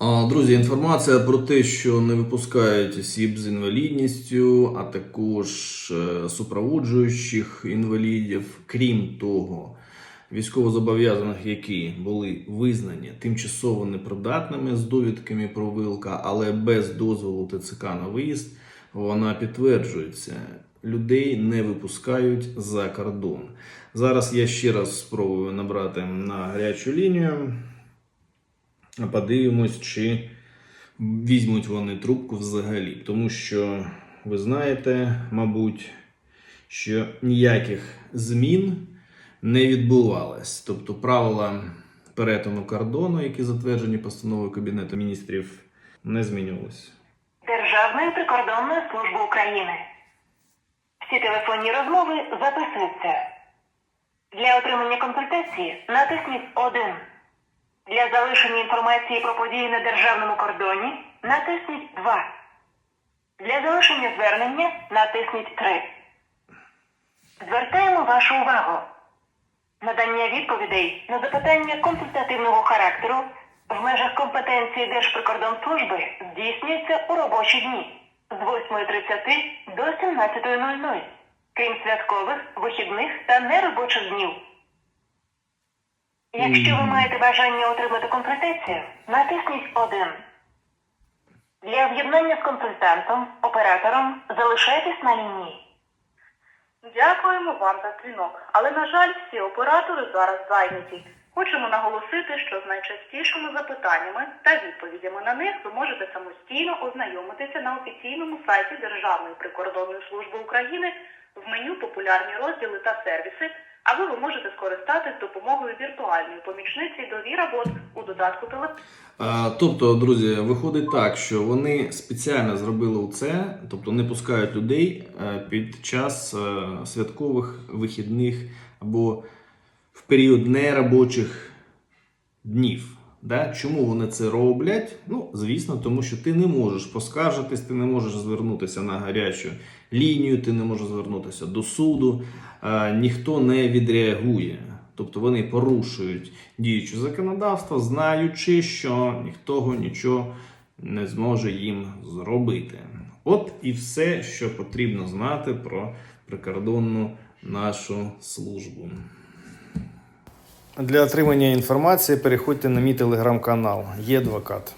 Друзі, інформація про те, що не випускають осіб з інвалідністю, а також е, супроводжуючих інвалідів. Крім того, військовозобов'язаних, які були визнані тимчасово непридатними з довідками про вилка, але без дозволу ТЦК на виїзд, вона підтверджується. Людей не випускають за кордон. Зараз я ще раз спробую набрати на гарячу лінію. Подивимось, чи візьмуть вони трубку взагалі. Тому що ви знаєте, мабуть, що ніяких змін не відбувалось. Тобто правила перетину кордону, які затверджені постановою Кабінету міністрів, не змінювалися. Державної прикордонної служби України. Всі телефонні розмови записуються. Для отримання консультації натисніть 1. Для залишення інформації про події на державному кордоні натисніть 2. Для залишення звернення натисніть 3. Звертаємо вашу увагу. Надання відповідей на запитання консультативного характеру в межах компетенції Держприкордонслужби здійснюється у робочі дні з 8.30 до 17.00, крім святкових, вихідних та неробочих днів. Якщо ви маєте бажання отримати консультацію, натисніть 1. Для об'єднання з консультантом, оператором залишайтесь на лінії. Дякуємо вам за дзвінок, але на жаль, всі оператори зараз зайняті. Хочемо наголосити, що з найчастішими запитаннями та відповідями на них ви можете самостійно ознайомитися на офіційному сайті Державної прикордонної служби України в меню Популярні розділи та сервіси, або ви можете скористатись допомогою віртуальної помічниці Довіра Бот у додатку телефону. Тобто, друзі, виходить так, що вони спеціально зробили це, тобто не пускають людей е, під час е, святкових вихідних або в період неробочих днів. Да? Чому вони це роблять? Ну, звісно, тому що ти не можеш поскаржитись, ти не можеш звернутися на гарячу лінію, ти не можеш звернутися до суду, е, ніхто не відреагує. Тобто вони порушують діюче законодавство, знаючи, що ніхто нічого не зможе їм зробити. От і все, що потрібно знати про прикордонну нашу службу. Для отримання інформації переходьте на мій телеграм-канал Є адвокат.